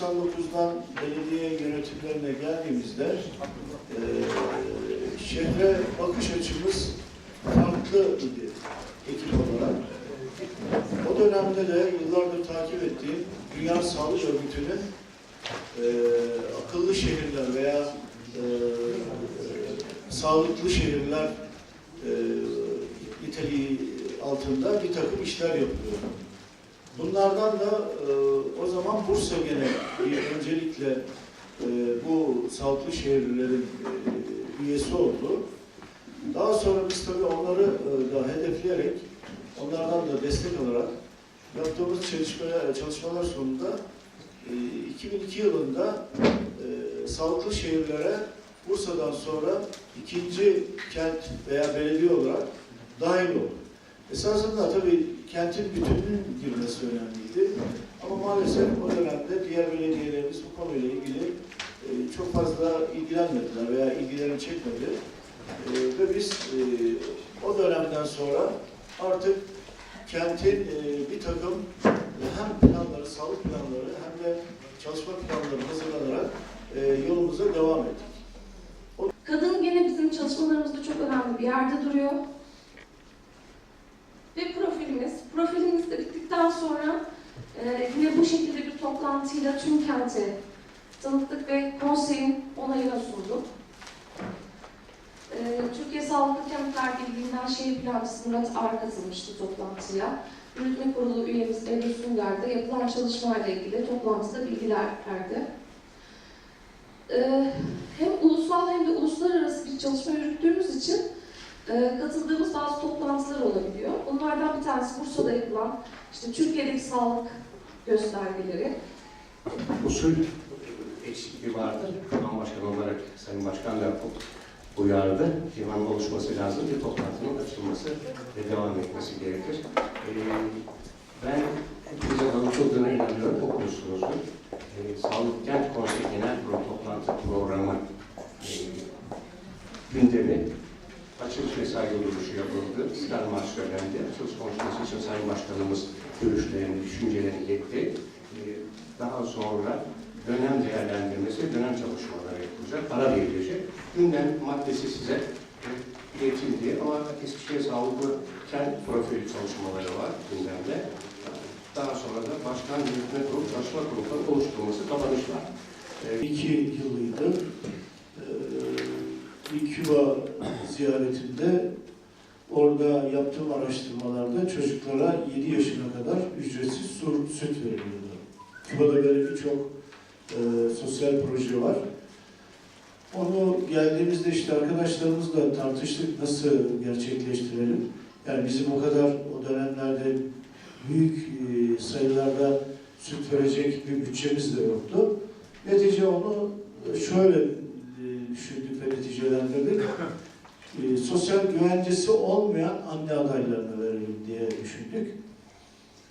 99'dan belediye yönetimlerine geldiğimizde e, şehre bakış açımız farklı idi ekip olarak. O dönemde de yıllardır takip ettiğim Dünya Sağlık Örgütü'nün e, akıllı şehirler veya e, sağlıklı şehirler e, niteliği altında bir takım işler yapıyor. Bunlardan da e, o zaman Bursa gene bir öncelikle e, bu sağlıklı şehirlerin e, üyesi oldu. Daha sonra biz tabii onları e, da hedefleyerek, onlardan da destek alarak yaptığımız çalışmalar, çalışmalar sonunda e, 2002 yılında e, sağlıklı şehirlere Bursa'dan sonra ikinci kent veya belediye olarak dahil oldu. Esasında tabii kentin bütününün girmesi önemliydi. Ama maalesef o dönemde diğer belediyelerimiz bu konuyla ilgili e, çok fazla ilgilenmediler veya ilgilerini çekmedi. E, ve biz e, o dönemden sonra artık kentin bir takım hem planları, sağlık planları hem de çalışma planları hazırlanarak yolumuza devam ettik. Kadın gene bizim çalışmalarımızda çok önemli bir yerde duruyor. Ve profilimiz, bittikten sonra e, yine bu şekilde bir toplantıyla tüm kenti tanıttık ve konseyin onayına sunduk. E, Türkiye Sağlıklı Kentler Birliği'nden şehir plancısı Murat Ar katılmıştı toplantıya. Yürütme Kurulu üyemiz Ebru Sünger de yapılan çalışmayla ilgili toplantıda bilgiler verdi. Ee, hem ulusal hem de uluslararası bir çalışma yürüttüğümüz için e, katıldığımız bazı toplantılar olabiliyor. Bunlardan bir tanesi Bursa'da yapılan işte Türkiye'deki sağlık göstergeleri. usul eksikliği vardır. Divan Başkanı olarak Sayın Başkan da uyardı. Divanın oluşması lazım, bir toplantının açılması ve devam etmesi gerekir. Ee, ben hepinizin anlatıldığına inanıyorum, okumuşsunuzdur. Ee, Sağlık Kent Konseyi Genel Kurulu Toplantı Programı e, gündemi açılış mesai duruşu yapıldı. Marşı söylendi. Açılış konuşması için Sayın Başkanımız görüşlerini, düşüncelerini iletti. Ee, Daha sonra dönem değerlendirmesi, dönem çalışmaları yapılacak, para verilecek. Gündem maddesi size e, iletildi ama Eskişehir Sağlıklı Kent Profili çalışmaları var gündemde. Daha sonra da Başkan Yürütme Kurulu, Çalışma Kurulu'nun oluşturulması kapanış var. Ee, İki yılıydı. Ee, Bir ziyaretinde orada yaptığım araştırmalarda çocuklara 7 yaşına kadar ücretsiz su, süt veriliyordu. Küba'da böyle birçok e, sosyal proje var. Onu geldiğimizde işte arkadaşlarımızla tartıştık nasıl gerçekleştirelim. Yani bizim o kadar o dönemlerde büyük e, sayılarda süt verecek bir bütçemiz de yoktu. Netice onu şöyle e, düşündük ve neticelendirdik. E, Sosyal güvencesi olmayan anne adaylarına verelim diye düşündük.